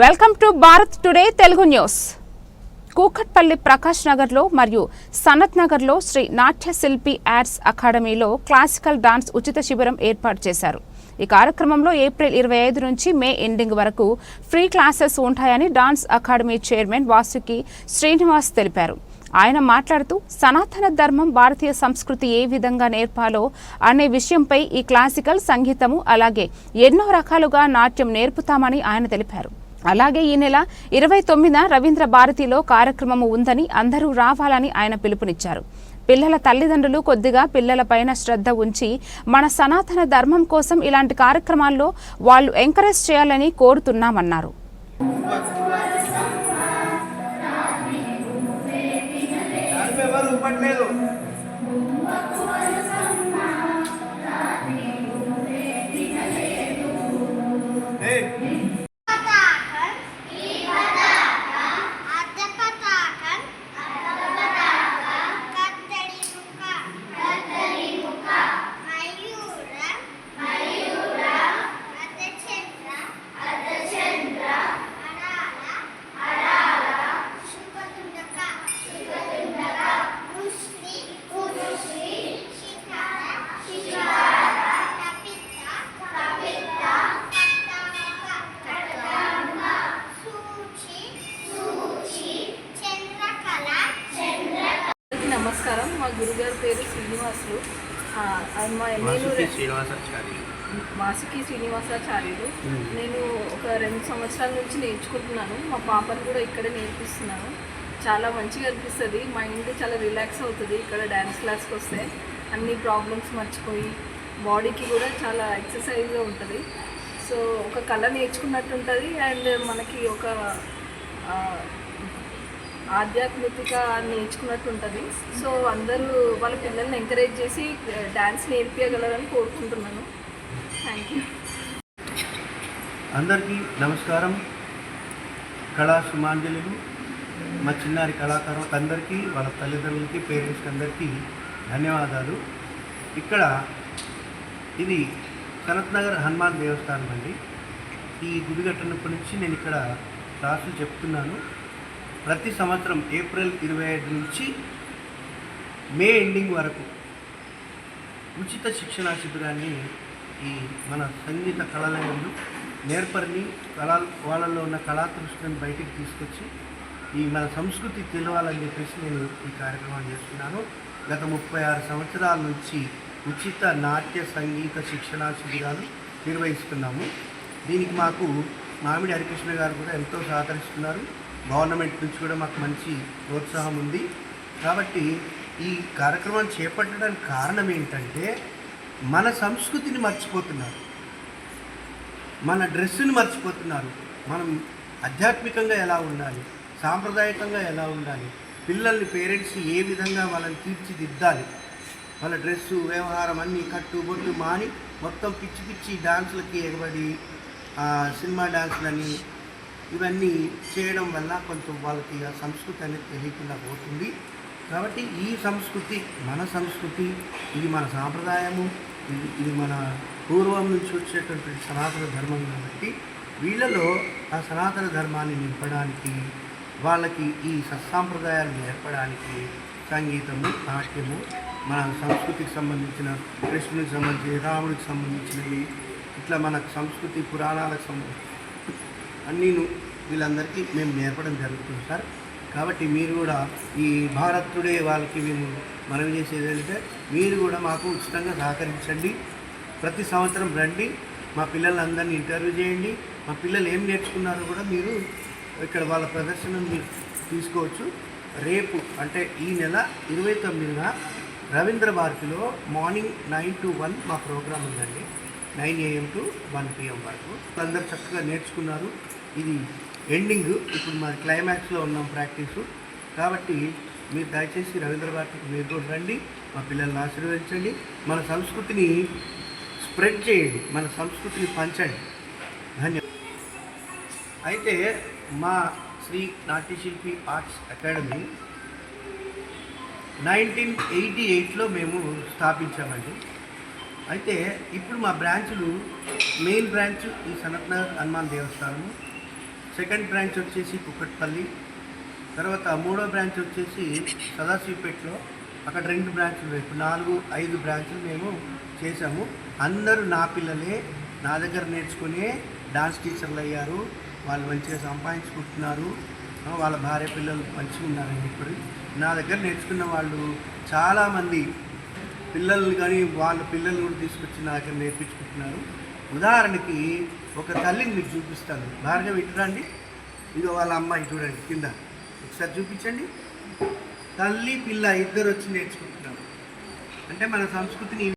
Welcome to Bharat today Telugu news. Kukatpally Prakash నగర్లో మరియు సనత్ నగర్లో శ్రీ నాట్య శిల్పి యాడ్స్ అకాడమీలో క్లాసికల్ డాన్స్ ఉచిత శిబిరం ఏర్పాటు చేశారు. ఈ కార్యక్రమంలో ఏప్రిల్ ఇరవై ఐదు నుంచి మే ఎండింగ్ వరకు ఫ్రీ క్లాసెస్ ఉంటాయని dance academy chairman Vasuki Srinivas తెలిపారు. ఆయన మాట్లాడుతూ సనాతన ధర్మం భారతీయ సంస్కృతి ఏ విధంగా నేర్పాలో అనే విషయంపై ఈ క్లాసికల్ సంగీతము అలాగే ఎన్నో రకాలుగా నాట్యం నేర్పుతామని ఆయన తెలిపారు. అలాగే ఈ నెల ఇరవై తొమ్మిదిన రవీంద్ర భారతిలో కార్యక్రమము ఉందని అందరూ రావాలని ఆయన పిలుపునిచ్చారు. పిల్లల తల్లిదండ్రులు కొద్దిగా పిల్లలపైన శ్రద్ధ ఉంచి మన సనాతన ధర్మం కోసం ఇలాంటి కార్యక్రమాల్లో వాళ్ళు ఎంకరేజ్ చేయాలని కోరుతున్నామన్నారు. గురుగారి పేరు శ్రీనివాసులు. నేను మాసుకి శ్రీనివాసాచార్యులు. నేను ఒక రెండు సంవత్సరాల నుంచి నేర్చుకుంటున్నాను. మా పాపను కూడా ఇక్కడే నేర్పిస్తున్నాను. చాలా మంచిగా అనిపిస్తుంది. మైండ్ చాలా రిలాక్స్ అవుతుంది ఇక్కడ డ్యాన్స్ క్లాస్కి వస్తే. అన్ని ప్రాబ్లమ్స్ మర్చిపోయి బాడీకి కూడా చాలా ఎక్సర్సైజ్గా ఉంటుంది. సో ఒక కళ నేర్చుకున్నట్టు ఉంటుంది. అండ్ మనకి ఒక ఆధ్యాత్మికత ఆధ్యాత్మిక నేర్చుకున్నట్టు ఉంటుంది సో అందరూ వాళ్ళ పిల్లల్ని ఎంకరేజ్ చేసి డ్యాన్స్ నేర్పించగలరని కోరుకుంటున్నాను. థ్యాంక్ యూ అందరికీ నమస్కారం. కళా సుమాంజలులు మా చిన్నారి కళాకారులకు అందరికీ వాళ్ళ తల్లిదండ్రులకి పేరెంట్స్కి అందరికీ ధన్యవాదాలు. ఇక్కడ ఇది సనత్ నగర్ హనుమాన్ దేవస్థానం అండి. ఈ గుడి కట్టినప్పటి నుంచి నేను ఇక్కడ క్లాసులు చెప్తున్నాను. ప్రతి సంవత్సరం ఏప్రిల్ ఇరవై ఐదు నుంచి మే ఎండింగ్ వరకు ఉచిత శిక్షణా శిబిరాన్ని ఈ మన సంగీత కళాలయంలో నేర్పరిని కళా వాళ్ళలో ఉన్న కళాతృష్టిని బయటికి తీసుకొచ్చి ఈ మన సంస్కృతి తెలవాలని చెప్పేసి నేను ఈ కార్యక్రమాన్ని చేస్తున్నాను. గత ముప్పై ఆరు సంవత్సరాల నుంచి ఉచిత నాట్య సంగీత శిక్షణా శిబిరాలు నిర్వహిస్తున్నాము. దీనికి మాకు మామిడి హరికృష్ణ గారు కూడా ఎంతో సహకరిస్తున్నారు. గవర్నమెంట్ నుంచి కూడా మాకు మంచి ప్రోత్సాహం ఉంది. కాబట్టి ఈ కార్యక్రమాన్ని చేపట్టడానికి కారణం ఏంటంటే మన సంస్కృతిని మర్చిపోతున్నారు. మన డ్రెస్సుని మర్చిపోతున్నారు. మనం ఆధ్యాత్మికంగా ఎలా ఉండాలి? సాంప్రదాయకంగా ఎలా ఉండాలి? పిల్లల్ని పేరెంట్స్ ఏ విధంగా వాళ్ళని తీర్చిదిద్దాలి? వాళ్ళ డ్రెస్సు వ్యవహారం అన్నీ కట్టు బొట్టు మాని మొత్తం పిచ్చి పిచ్చి డాన్సులకి ఎగబడి సినిమా డాన్సులని ఇవన్నీ చేయడం వల్ల కొంచెం వాళ్ళకి ఆ సంస్కృతి అనేది తెలియకుండా పోతుంది. కాబట్టి ఈ సంస్కృతి మన సంస్కృతి ఇది మన సాంప్రదాయము ఇది ఇది మన పూర్వం నుంచి వచ్చేటువంటి సనాతన ధర్మం కాబట్టి వీళ్ళలో ఆ సనాతన ధర్మాన్ని నింపడానికి వాళ్ళకి ఈ సత్సాంప్రదాయాలు నేర్పడానికి సంగీతము నాట్యము మన సంస్కృతికి సంబంధించిన కృష్ణునికి సంబంధించి రాముడికి సంబంధించినవి ఇట్లా మన సంస్కృతి పురాణాలకు సంబంధించి అన్నీను వీళ్ళందరికీ మేము నేర్పడం జరుగుతుంది సార్. కాబట్టి మీరు కూడా ఈ భారత్ టుడే వాళ్ళకి మేము మనవి చేసేది ఏంటంటే మీరు కూడా మాకు ఉచితంగా సహకరించండి. ప్రతి సంవత్సరం రండి మా పిల్లలందరినీ ఇంటర్వ్యూ చేయండి. మా పిల్లలు ఏం నేర్చుకున్నారో కూడా మీరు ఇక్కడ వాళ్ళ ప్రదర్శన మీరు తీసుకోవచ్చు. రేపు అంటే ఈ నెల ఇరవై తొమ్మిదిన రవీంద్ర భారతిలో మార్నింగ్ నైన్ టు వన్ మా ప్రోగ్రాం ఉందండి. Nine AM to one PM వరకు. అందరు చక్కగా నేర్చుకున్నారు. ఇది ఎండింగ్ ఇప్పుడు మరి క్లైమాక్స్లో ఉన్నాం ప్రాక్టీసు. కాబట్టి మీరు దయచేసి రవీంద్ర భారతికి మీరు కూడా రండి మా పిల్లల్ని ఆశీర్వదించండి మన సంస్కృతిని స్ప్రెడ్ చేయండి మన సంస్కృతిని పంచండి. ధన్యవాదాలు. అయితే మా Sri Natyashilpi arts academy nineteen eighty ఎయిట్లో మేము స్థాపించామండి. అయితే ఇప్పుడు మా బ్రాంచులు మెయిన్ బ్రాంచ్ ఈ సనత్నగర్ హనుమాన్ దేవస్థానము సెకండ్ బ్రాంచ్ వచ్చేసి కుక్కట్పల్లి తర్వాత మూడో బ్రాంచ్ వచ్చేసి సదాశివపేటలో అక్కడ రెండు బ్రాంచ్లు ఇప్పుడు నాలుగు ఐదు బ్రాంచ్లు మేము చేసాము అందరూ నా పిల్లలే నా దగ్గర నేర్చుకునే డాన్స్ టీచర్లు అయ్యారు. వాళ్ళు మంచిగా సంపాదించుకుంటున్నారు. వాళ్ళ భార్య పిల్లలు మంచిగా ఉన్నారండి ఇప్పుడు నా దగ్గర నేర్చుకున్న వాళ్ళు చాలామంది పిల్లలు కానీ వాళ్ళ పిల్లలు కూడా తీసుకొచ్చి నా దగ్గర నేర్పించుకుంటున్నారు. ఉదాహరణకి ఒక తల్లిని మీకు చూపిస్తాను. భార్గవి ఇటు ఇది ఇదిగో వాళ్ళ అమ్మాయి చూడండి కింద. ఒకసారి చూపించండి. తల్లి పిల్ల ఇద్దరు వచ్చి నేర్చుకుంటున్నారు. అంటే మన సంస్కృతిని